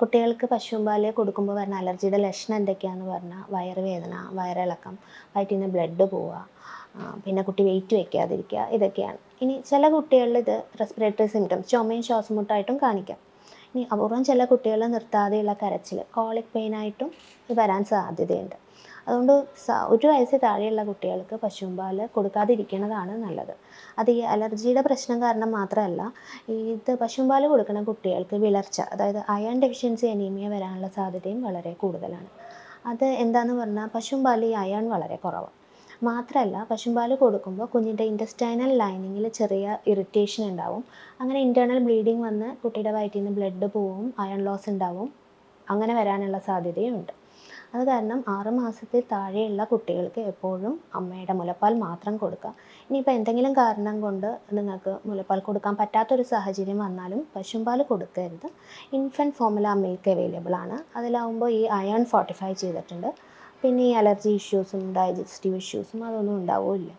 കുട്ടികൾക്ക് പശുമ്പാൽ കൊടുക്കുമ്പോൾ വരുന്ന അലർജിയുടെ ലക്ഷണം എന്തൊക്കെയാണെന്ന് പറഞ്ഞാൽ വയറുവേദന വയറിളക്കം വയറ്റിൽ നിന്ന് ബ്ലഡ് പോവുക പിന്നെ കുട്ടി വെയിറ്റ് വെക്കാതിരിക്കുക ഇതൊക്കെയാണ്. ഇനി ചില കുട്ടികളിൽ ഇത് റെസ്പിറേറ്ററി സിംറ്റംസ് ചുമയും ശ്വാസമുട്ടായിട്ടും കാണിക്കാം. അപൂർവം ചില കുട്ടികൾ നിർത്താതെയുള്ള കരച്ചിൽ കോളിക് പെയിനായിട്ടും ഇത് വരാൻ സാധ്യതയുണ്ട്. അതുകൊണ്ട് ഒരു വയസ്സിൽ താഴെയുള്ള കുട്ടികൾക്ക് പശുമ്പാൽ കൊടുക്കാതിരിക്കുന്നതാണ് നല്ലത്. അത് ഈ അലർജിയുടെ പ്രശ്നം കാരണം മാത്രമല്ല ഇത് പശുമ്പാൽ കൊടുക്കുന്ന കുട്ടികൾക്ക് വിളർച്ച അതായത് അയൺ ഡെഫിഷ്യൻസി അനീമിയ വരാനുള്ള സാധ്യതയും വളരെ കൂടുതലാണ്. അത് എന്താണെന്ന് പറഞ്ഞാൽ പശുമ്പാൽ ഈ അയൺ വളരെ കുറവാണ്. മാത്രമല്ല പശുമ്പാൽ കൊടുക്കുമ്പോൾ കുഞ്ഞിന്റെ ഇന്റസ്റ്റൈനൽ ലൈനിങ്ങിൽ ചെറിയ ഇറിറ്റേഷൻ ഉണ്ടാവും. അങ്ങനെ ഇന്റേർണൽ ബ്ലീഡിങ് വന്ന് കുട്ടിയുടെ വയറ്റിൽ നിന്ന് ബ്ലഡ് പോവും അയൺ ലോസ് ഉണ്ടാവും. അങ്ങനെ വരാനുള്ള സാധ്യതയുണ്ട്. അത് കാരണം ആറ് മാസത്തിൽ താഴെയുള്ള കുട്ടികൾക്ക് എപ്പോഴും അമ്മയുടെ മുലപ്പാൽ മാത്രം കൊടുക്കുക ഇനിയിപ്പോൾ എന്തെങ്കിലും കാരണം കൊണ്ട് നിങ്ങൾക്ക് മുലപ്പാൽ കൊടുക്കാൻ പറ്റാത്തൊരു സാഹചര്യം വന്നാലും പശുമ്പാൽ കൊടുക്കരുത്. ഇൻഫന്റ് ഫോമുല മിൽക്ക് അവൈലബിൾ ആണ്. അതിലാവുമ്പോൾ ഈ അയൺ ഫോർട്ടിഫൈ ചെയ്തിട്ടുണ്ട്. പിന്നെ ഈ അലർജി ഇഷ്യൂസും ഡൈജസ്റ്റീവ് ഇഷ്യൂസും അതൊന്നും ഉണ്ടാവില്ല